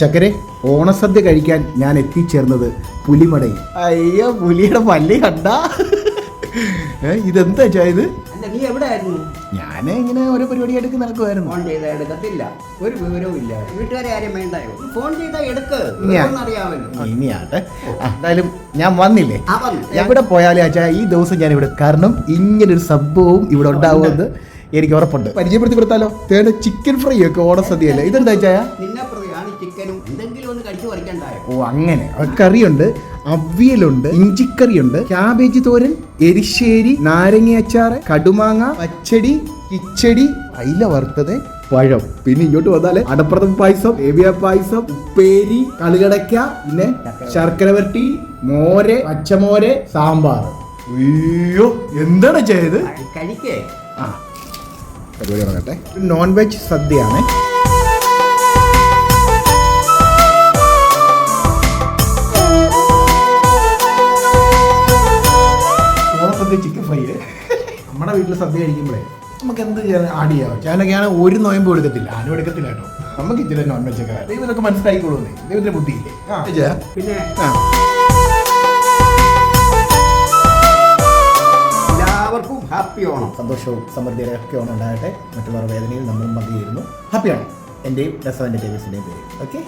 ചക്കരെ ഓണസദ്യ കഴിക്കാൻ ഞാൻ എത്തിച്ചേർന്നത് പുലിമടയിൽ. അയ്യോ പുലിയുടെ പല്ലി കണ്ട? ഇതെന്താ ഇത്? അല്ല നീ എവിടെയായിരുന്നു? ഞാൻ ഇങ്ങനെ ഓരോ പരിപാടി എടുക്ക് നടക്കുമായിരുന്നു ഫോൺ ചെയ്താൽ എടുക്കത്തില്ല. ഒരു വിവരവും ഇല്ല. വീട്ടുകാരെ ആരും വേണ്ടായോ? ഫോൺ ചെയ്താൽ എടുക്ക്. ഞാൻ- അറിയാമല്ലോ ഇനിയാട്ടെ എന്തായാലും ഞാൻ വന്നില്ലേ? എവിടെ പോയാലും അച്ഛാ ഈ ദിവസം ഞാൻ ഇവിടെ കാരണം ഇങ്ങനൊരു സംഭവവും ഇവിടെ ഉണ്ടാവുമെന്ന് എനിക്ക് ഉറപ്പുണ്ട്. പരിചയപ്പെടുത്തി കൊടുത്താലോ? തേടെ ചിക്കൻ ഫ്രൈ ഒക്കെ ഓണസദ്യയല്ലേ? ഇതെന്താ ചായ ചിക്കനും എന്തെങ്കിലും ഒന്ന് കടിച്ചു പറിക്കണ്ടായോ? ഓ അങ്ങനെ. കറിയുണ്ട് അവിയലുണ്ട് ഇഞ്ചിക്കറിയുണ്ട് ക്യാബേജ് തോരൻ എരിശ്ശേരി നാരങ്ങ അച്ചാർ കടുമാങ്ങ പച്ചടി കിച്ചടി അയില വറുത്തത് പഴം. പിന്നെ ഇങ്ങോട്ട് വന്നാൽ അടപ്രഥം പായസം ഏവിയ പായസം ഉപ്പേരി കളികടക്ക പിന്നെ ശർക്കര വരട്ടി മോര് പച്ചമോര് സാമ്പാർ. അയ്യോ എന്താണ് ചെയ്ത് കഴിക്കേ. ആ പരിപാടി നോൺ വെജ് സദ്യയാണ്. ഓണസദ്യ ചിക്കൻ ഫ്രൈ നമ്മുടെ വീട്ടിൽ സദ്യ കഴിക്കുമ്പോഴേ നമുക്ക് എന്ത് ചെയ്യാൻ ആഡ് ചെയ്യാം? ഞാനൊക്കെയാണ് ഒരു നോയമ്പ് എടുക്കത്തില്ല. ആരും എടുക്കത്തില്ല കേട്ടോ. നമുക്ക് ഇച്ചിരി നോൺ വെജ് ഒക്കെ ദൈവം ഇതൊക്കെ മനസ്സിലായിക്കോളൂന്നേ ദൈവത്തിന്റെ ബുദ്ധിയില്ലേ? ഇല്ലേ പിന്നെ എല്ലാവർക്കും ഹാപ്പി ഓണം. സന്തോഷവും സമൃദ്ധിയുടെ ഒക്കെ ഓണം ഉണ്ടാകട്ടെ. മറ്റുള്ളവരുടെ വേദനയിൽ നമ്മളും പങ്കുചേരുന്നു ഹാപ്പിയാണ് എന്റെയും രസവന്റെ ടേബിൾസിന്റെയും പേര്. ഓക്കെ